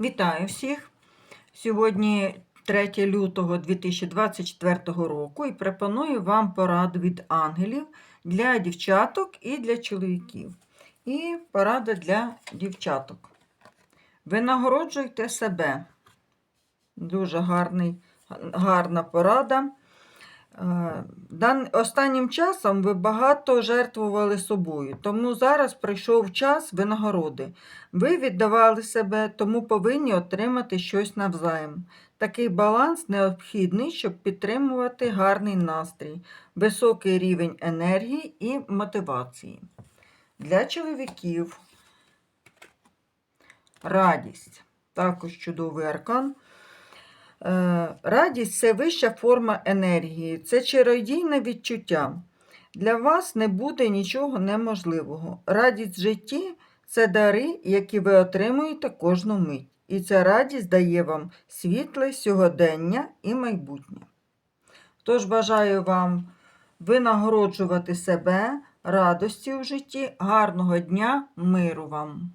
Вітаю всіх! Сьогодні 3 лютого 2024 року і пропоную вам пораду від ангелів для дівчаток і для чоловіків. І порада для дівчаток. Винагороджуйте себе. Дуже гарний, гарна порада. Е, Останнім часом ви багато жертвували собою, тому зараз прийшов час винагороди. Ви віддавали себе, тому повинні отримати щось навзаєм. Такий баланс необхідний, щоб підтримувати гарний настрій, високий рівень енергії і мотивації. Для чоловіків радість. Також чудовий аркан. Е, Радість це вища форма енергії, це чародійне відчуття. Для вас не буде нічого неможливого. Радість в житті це дари, які ви отримуєте кожну мить. І ця радість дає вам світле сьогодення і майбутнє. Тож бажаю вам винагороджувати себе, радості у житті, гарного дня, миру вам!